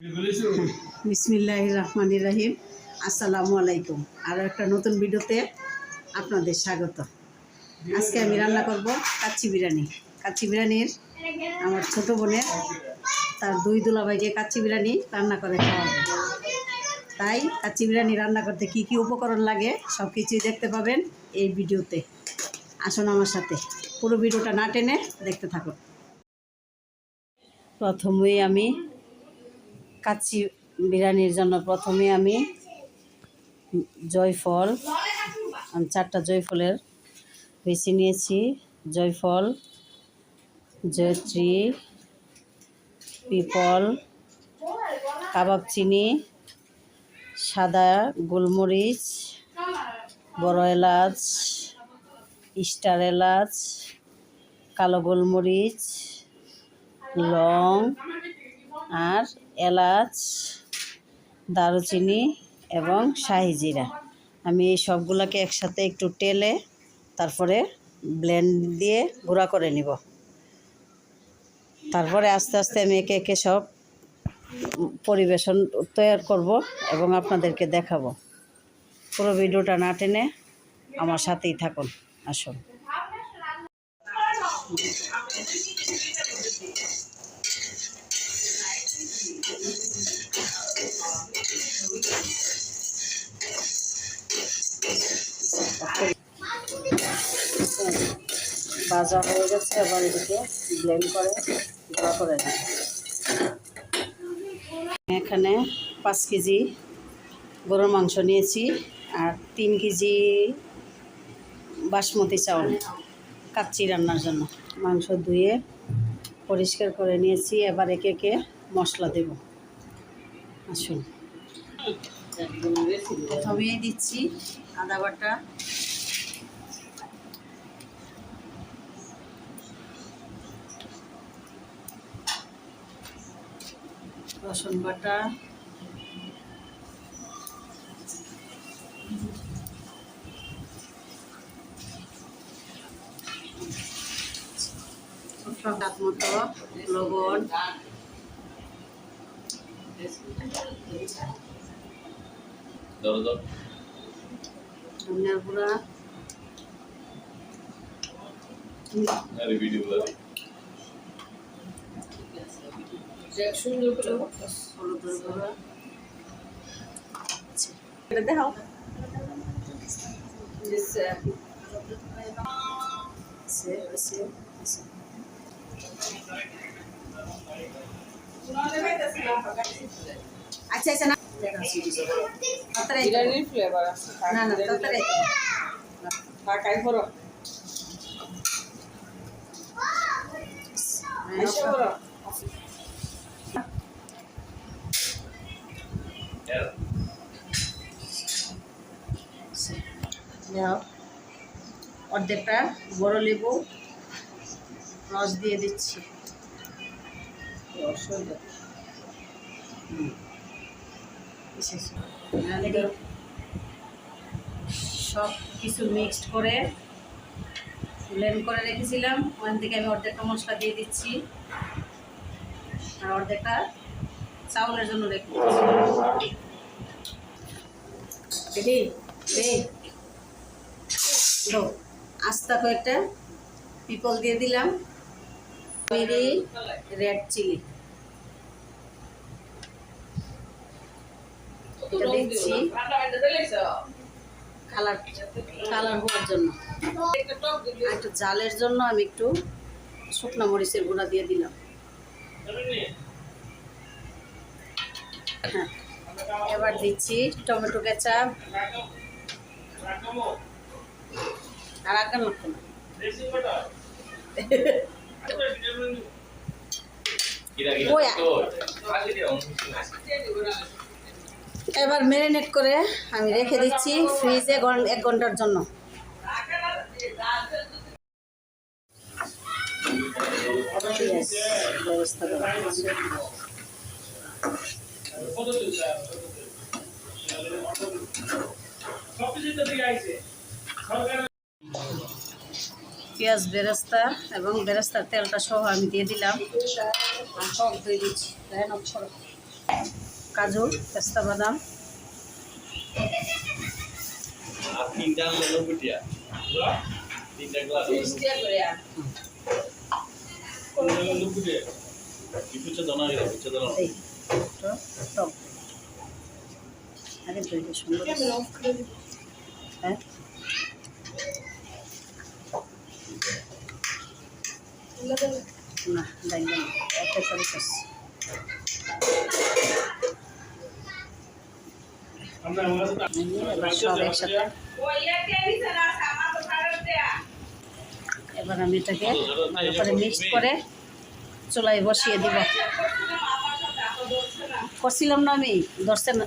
বিসমিল্লাহ রহমান রাহিম আসসালামু আলাইকুম আরও একটা নতুন ভিডিওতে আপনাদের স্বাগত। আজকে আমি রান্না করব কাচ্চি বিরিয়ানি। কাচ্চি বিরিয়ানির আমার ছোট বোনের তার দুই দুলাভাইকে কাচ্চি বিরিয়ানি রান্না করে খাওয়াবে। তাই কাচ্চি বিরিয়ানি রান্না করতে কি কি উপকরণ লাগে সব কিছুই দেখতে পাবেন এই ভিডিওতে। আসুন আমার সাথে। পুরো ভিডিওটা না টেনে দেখতে থাকুন। প্রথমেই আমি কাচ্চি বিরিয়ানির জন্য প্রথমে আমি জয়ফল চারটা জয়ফলের বেছে নিয়েছি। জয়ফল, জয়ত্রী, পিপল, কাবাব চিনি, সাদা গোলমরিচ, বড় এলাচ, স্টার এলাচ, কালো গোলমরিচ, লং আর এলাচ, দারুচিনি এবং শাহি জিরা। আমি এই সবগুলোকে একসাথে একটু টেলে তারপরে ব্লেন্ড দিয়ে গুঁড়া করে নিব। তারপরে আস্তে আস্তে আমি একে একে সব পরিবেশন তৈরি করব এবং আপনাদেরকে দেখাবো। পুরো ভিডিওটা না টেনে আমার সাথেই থাকুন, আসুন। ভাজা হয়ে গেছে, এবার এদিকে ব্লেন্ড করে, গুঁড়া করে এখানে পাঁচ কেজি গরুর মাংস নিয়েছি আর তিন কেজি বাসমতি চাউল কাচ্চি রান্নার জন্য। মাংস ধুয়ে পরিষ্কার করে নিয়েছি, এবার একে একে মশলা দেব। আসুন। প্রথমেই দিচ্ছি আদা বাটা। রসুন বাটা। হলুদের গুঁড়া এটা দেখাও। আছে, আছে, আছে। আচ্ছা আচ্ছা না। ফ্লেভার আছে। না না তাড়াতাড়ি। করো এসে করো দাও অর্ধেকটা বড় লেবু রস দিয়ে দিচ্ছি। সব কিছু মিক্সড করে ব্লেন্ড করে রেখেছিলাম। ওখান থেকে আমি অর্ধেকটা মশলা দিয়ে দিচ্ছি। আর অর্ধেকটা চাউলের জন্য রেখে দিচ্ছি। আস্তা কয়েকটা পিপল দিয়ে দিলাম। মেরি রেড চিলি দিচ্ছি। কালার কালার হওয়ার জন্য। একটু জালের জন্য আমি একটু শুকনো মরিচের গুঁড়া দিয়ে দিলাম। হ্যাঁ এবার দিচ্ছি টমেটো কেচাপ। আর আগান এবার ম্যারিনেট করে আমি রেখে দিচ্ছি ফ্রিজে এক ঘণ্টার জন্য। ব্যবস্থা করা। পেঁয়াজ বেরেস্তা এবং বেরেস্তার তেলটা সহ আমি দিয়ে দিলাম। দিচ্ছি কাজু পেস্তা বাদাম। তিনটা আরে দইটা সুন্দর হ্যাঁ না সব একসাথে এবার আমি এটাকে করে মিক্স করে চুলায় বসিয়ে দিব। করছিলাম না আমি দশটা না।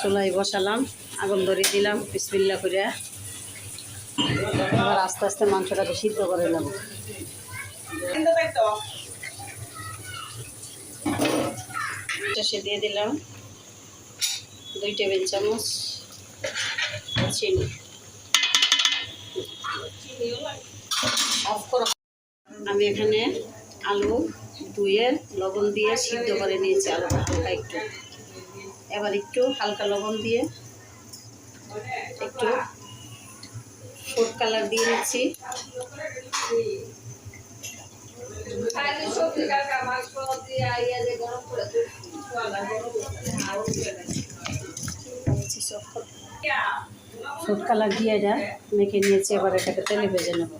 চুলায় বসালাম, আগুন ধরে দিলাম বিসমিল্লা করে এবার আস্তে আস্তে মাংসটাকে সিদ্ধ করে নেব। দিয়ে দিলাম। দুই টেবিল চামচ চিনি। করো আমি এখানে আলু ধুয়ে, লবণ দিয়ে সিদ্ধ করে নিয়েছি আলুটা হালকা একটু। এবার একটু হালকা লবণ দিয়ে একটু ফুড কালার দিয়ে নিচ্ছি। ফুড কালার দিয়ে এটা মেখে নিয়েছি, এবার এটাকে তেলে ভেজে নেব।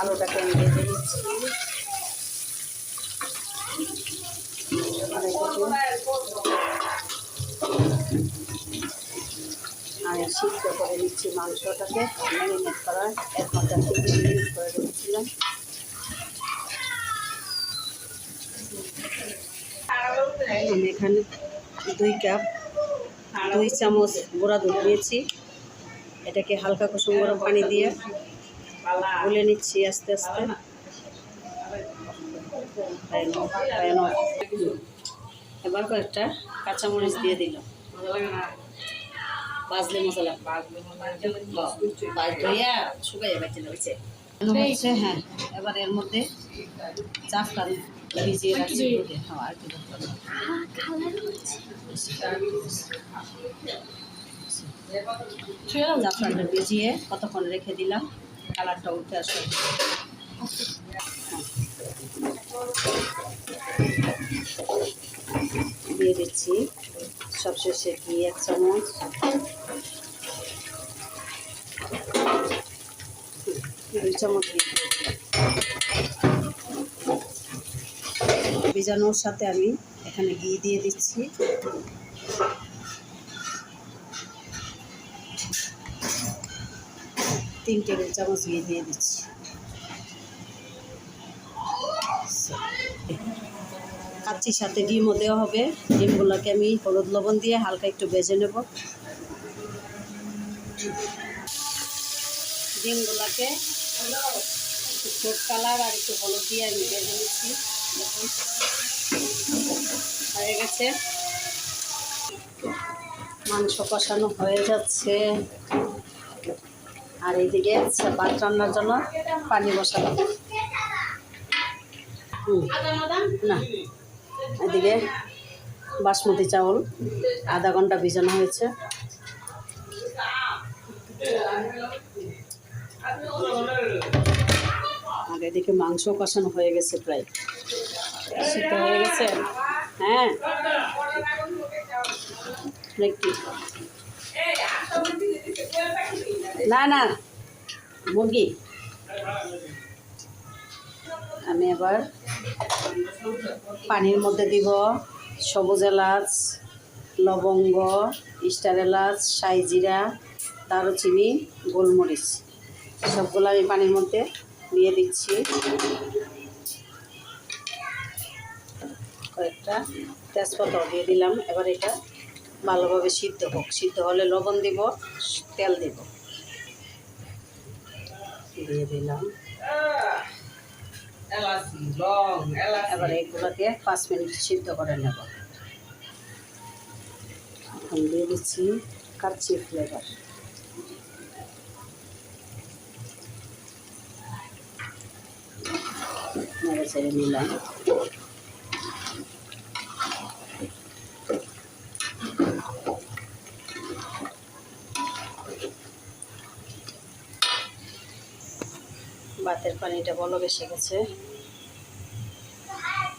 আলুটাকে আমি ভেজে নিচ্ছি। আর সিদ্ধ করে নিচ্ছি মাংসটাকে, ম্যারিনেট করার। এক ঘণ্টা মিনিট করে রেখেছিলাম। আমি এখানে দুই কাপ দুই চামচ গুঁড়া দুধ নিয়েছি এটাকে হালকা কুসুম গরম পানি দিয়ে গুলে নিচ্ছি আস্তে আস্তে। এবার কয়েকটা কাঁচামরিচ দিয়ে দিল বাজলে মশলা। ধইয়া শুকাইয়া বাইতে হ্যাঁ। এবার এর মধ্যে চাফটা ভিজিয়ে রাখছি হ্যাঁ আর কি দরকার জাফরানটা ভিজিয়ে কতক্ষণ রেখে দিলাম কালারটা উঠে আসবে দিয়ে দিচ্ছি সবশেষে ঘি এক চামচ। দুই চামচ দিয়ে ভিজানোর সাথে আমি এখানে ঘি দিয়ে দিচ্ছি। তিন টেবিল চামচ ঘি দিয়ে দিচ্ছি। কাচ্চির সাথে ডিমও দেওয়া হবে। ডিমগুলোকে আমি হলুদ লবণ দিয়ে হালকা একটু ভেজে নেব। ডিমগুলোকে কালার আর একটু হলুদ দিয়ে আমি ভেজে নিচ্ছি। হয়ে গেছে। মাংস কষানো হয়ে যাচ্ছে। আর এইদিকে ভাত রান্নার জন্য পানি বসালাম। না, এদিকে বাসমতি চাউল, আধা ঘণ্টা ভিজানো হয়েছে। আর এদিকে মাংস কষানো হয়ে গেছে প্রায়। সিদ্ধ হয়ে গেছে। হ্যাঁ। দেখি না না। মুরগি। আমি এবার পানির মধ্যে দিব সবুজ এলাচ, লবঙ্গ, স্টার এলাচ, সাই জিরা, দারুচিনি, গোলমরিচ। সবগুলো আমি পানির মধ্যে দিয়ে দিচ্ছি। কয়েকটা তেজপাতাও দিয়ে দিলাম। এবার এটা ভালোভাবে সিদ্ধ হোক। সিদ্ধ হলে লবণ দিব, তেল দিব। দিয়ে দিলাম। এবার এগুলোকে পাঁচ মিনিট সিদ্ধ করে নেব। দিয়ে দিচ্ছি কাচ্চি ফ্লেভার নেড়ে চেড়ে নিলাম ভাতের পানিটা বলক এসে গেছে।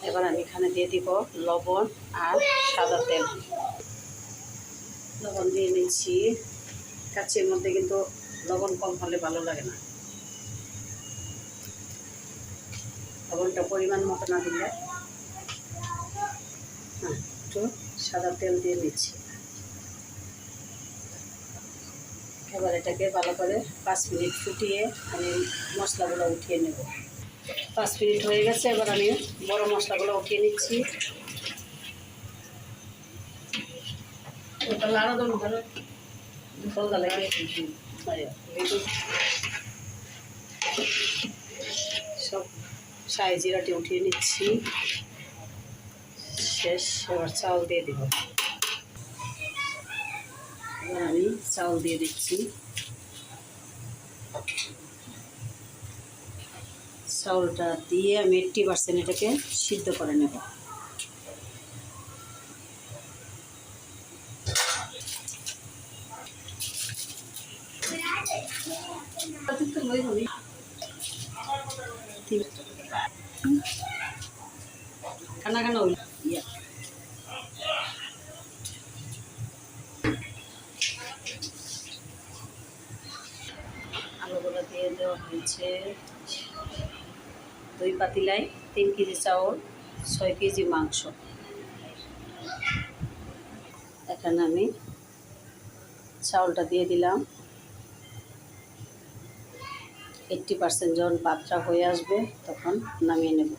এবার আমি এখানে দিয়ে দিব লবণ আর সাদা তেল। লবণ দিয়ে নিচ্ছি। কাচ্চির মধ্যে কিন্তু লবণ কম হলে ভালো লাগে না। লবণটা পরিমাণ মতো না দিলে হ্যাঁ একটু সাদা তেল দিয়ে দিচ্ছি। এবার এটাকে ভালো করে পাঁচ মিনিট ফুটিয়ে আমি মশলাগুলো উঠিয়ে নেব। পাঁচ মিনিট হয়ে গেছে এবার আমি বড় মশলাগুলো উঠিয়ে নিচ্ছি। ওটা লাড়া দেবো ধরো। লাগে সব সাই জিরাটি উঠিয়ে নিচ্ছি। শেষ, এবার চাল দিয়ে দিব। আমি চাল দিয়ে দিচ্ছি। চাউলটা দিয়ে আমি এইট্টি পার্সেন্ট এটাকে সিদ্ধ করে নেব। আলুগুলো দিয়ে দেওয়া হয়েছে। দুই পাতিলায় তিন কেজি চাউল, ছয় কেজি মাংস। এখানে আমি চাউলটা দিয়ে দিলাম। এইট্টি পার্সেন্ট যখন পাত্রা হয়ে আসবে, তখন নামিয়ে নেব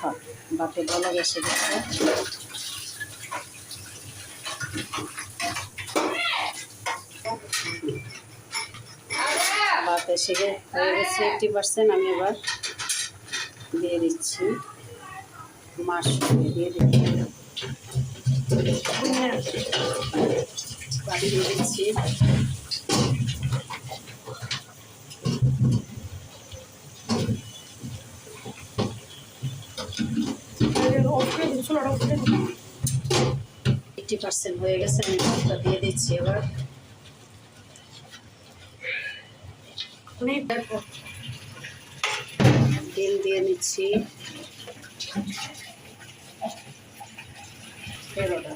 হ্যাঁ, বাতে বলা গেছে পার্সেন্ট আমি এবার দিয়ে দিচ্ছি। মাছ দিয়ে দিচ্ছি দিয়ে দিচ্ছি। এইটটি পার্সেন্ট হয়ে গেছে, আমি দিয়ে দিচ্ছি এবার। ডিম দিয়ে নিচ্ছি। তেরোটা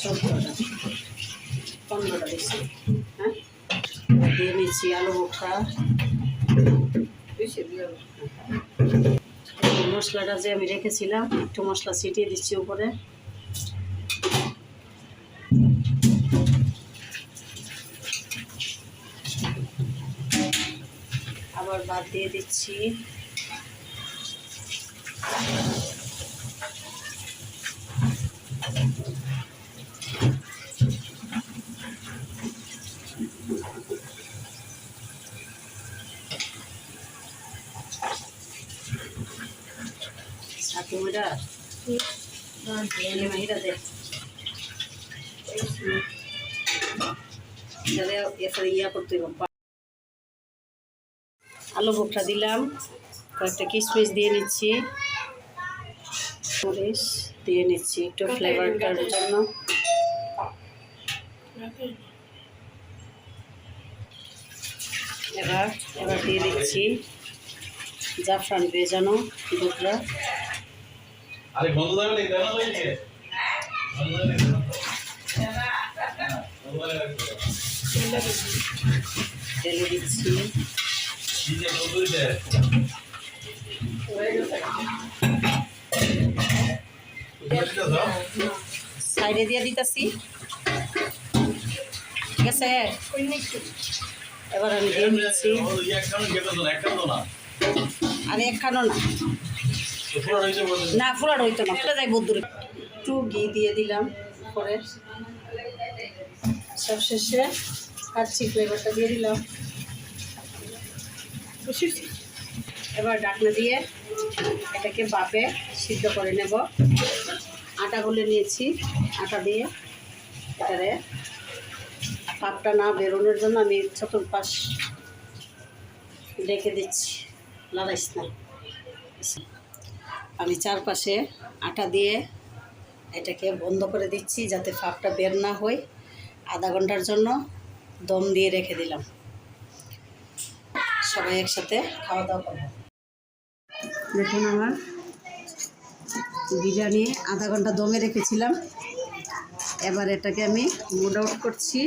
চোদ্দোটা পনেরোটা দিচ্ছি। হ্যাঁ? দিয়ে নিচ্ছি আলু এই মশলাটা যে আমি রেখেছিলাম, একটু মশলা ছিটিয়ে দিচ্ছি উপরে। আবার ভাত দিয়ে দিচ্ছি। তাহলে এরপরে ইয়া করতে আলু বোখরা দিলাম কয়েকটা কিশমিশ দিয়ে নিচ্ছি। মরিচ দিয়ে নিচ্ছি একটু ফ্লেভারটার জন্য। এবার এবার দিয়ে দিচ্ছি জাফরান ভেজানো দুধরা ঢেলে দিচ্ছি। সাইডে দিয়ে দিতেছি। ঠিক আছে? এবার আমি দিয়ে দিচ্ছি। একখানো না। না, ফুলার হইতো না, ফুলে যাই বদুর একটু ঘি দিয়ে দিলাম পরে। সব শেষে কাচ্ছি ফ্লেভারটা দিয়ে দিলাম। এবার ডাকনা দিয়ে এটাকে বাপে সিদ্ধ করে নেব। আটা গুলে নিয়েছি। আটা দিয়ে এটারে পাপটা না বেরোনোর জন্য আমি চতুর্পাশ রেখে দিচ্ছি। লড়াইস না। আমি চারপাশে আটা দিয়ে এটাকে বন্ধ করে দিচ্ছি যাতে ফাপটা বের না হয়। আধা ঘণ্টার জন্য দম দিয়ে রেখে দিলাম। সবাই একসাথে খাওয়া দাওয়া করব। দেখুন আমার বিরিয়ানি আধা ঘণ্টা দমে রেখেছিলাম। এবার এটাকে আমি মুড আউট করছি।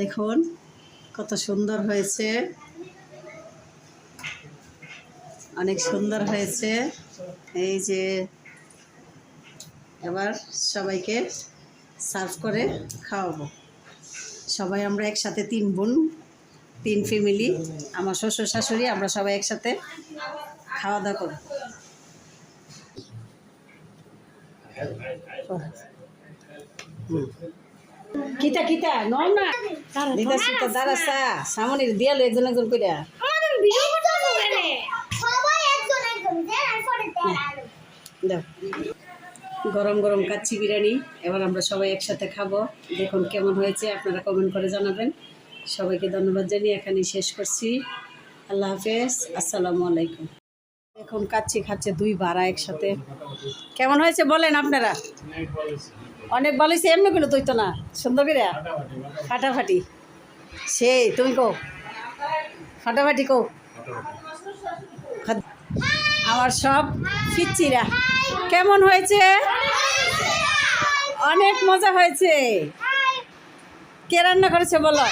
দেখুন কত সুন্দর হয়েছে। অনেক সুন্দর হয়েছে। এই যে এবার সবাইকে সার্ভ করে খাওয়াবো। সবাই আমরা একসাথে তিন বোন তিন ফ্যামিলি আমার শ্বশুর শাশুড়ি আমরা সবাই একসাথে খাওয়া দাওয়া করব হুম। কিতা কিতা নয় না দাঁড়াসা একজন একজন গরম গরম কাচ্চি বিরিয়ানি। এবার আমরা সবাই একসাথে খাব। দেখুন কেমন হয়েছে, আপনারা কমেন্ট করে জানাবেন। সবাইকে ধন্যবাদ জানিয়ে এখানেই শেষ করছি। আল্লাহ হাফেজ, আসসালামু আলাইকুম। এখন কাচ্চি খাচ্ছে দুই ভাড়া একসাথে। কেমন হয়েছে বলেন আপনারা? অনেক ভালো হয়েছে, এমনি করে তুই তো না। সুন্দর করে? ফাটাফাটি। সেই, তুমি কো ফাটাফাটি কো আমার সব ফিচ্ছিরা কেমন হয়েছে? অনেক মজা হয়েছে। কে রান্না করেছে বলো?